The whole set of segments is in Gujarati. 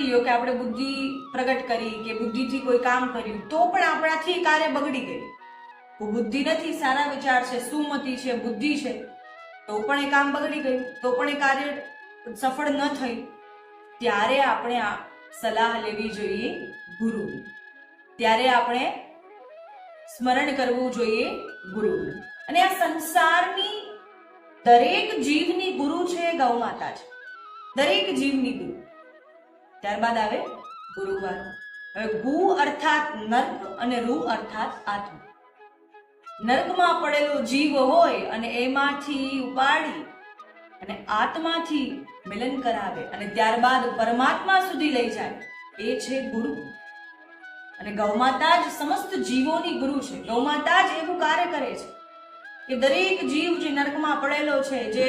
માની લ્યો કે આપણે બુદ્ધિ પ્રગટ કરી કે બુદ્ધિથી કોઈ કામ કર્યું, તો પણ આપણાથી કાર્ય બગડી ગયું. બુદ્ધિ નથી, સારા વિચાર છે, સુમતિ છે, બુદ્ધિ છે, તો પણ એ કામ બગડી ગયું, તો પણ એ કાર્ય સફળ ન થયું ત્યારે આપણે આ સલાહ લેવી જોઈએ ગુરુ ત્યારે આપણે સ્મરણ કરવું જોઈએ ગુરુ અને આ સંસારની દરેક જીવની ગુરુ છે ગૌ માતા છે. દરેક જીવની ગુરુ. ત્યારબાદ આવે ગુરુવાર. હવે ગુ અર્થાત નર્ક અને રૂ અર્થાત આત્મા નર્કમાં પડેલો જીવ હોય અને એમાંથી ઉપાડી અને આત્માથી મિલન કરાવે અને ત્યારબાદ પરમાત્મા સુધી લઈ જાય. એ છે ગુરુ. અને ગૌમાતા જ સમસ્ત જીવોની ગુરુ છે. ગૌમાતા જ એવું કાર્ય કરે છે કે દરેક જીવ જે નર્કમાં પડેલો છે, જે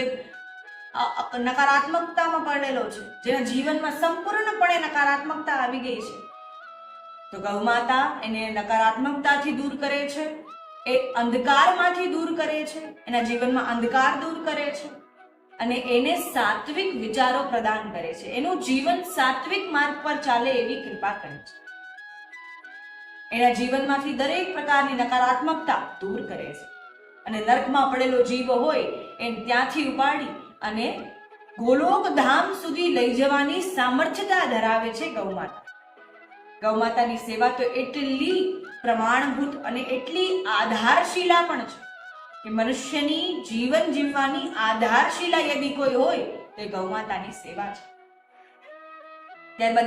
નકારાત્મકતામાં પડેલો છે. જેના જીવનમાં સંપૂર્ણપણે નકારાત્મકતા આવી ગઈ છે. તો ગૌમાતા એને નકારાત્મકતાથી દૂર કરે છે. એ અંધકારમાંથી દૂર કરે છે. એના જીવનમાં અંધકાર દૂર કરે છે. અને એને સાત્વિક વિચારો પ્રદાન કરે છે. એનું જીવન સાત્વિક માર્ગ પર ચાલે એવી કૃપા કરે છે. એના જીવનમાંથી દરેક પ્રકારની નકારાત્મકતા દૂર કરે છે. અને નર્કમાં પડેલો જીવ હોય એને ત્યાંથી ઉપાડી અને ગોલોક ધામ સુધી લઈ જવાની સામર્થ્યતા ધરાવે છે ગૌમાતા ગૌમાતાની સેવા તો એટલી પ્રમાણભૂત અને એટલી આધારશીલા પણ છે કે મનુષ્યની જીવન જીવવાની આધારશીલા યદી કોઈ હોય તો એ ગૌમાતાની સેવા છે. ત્યારબાદ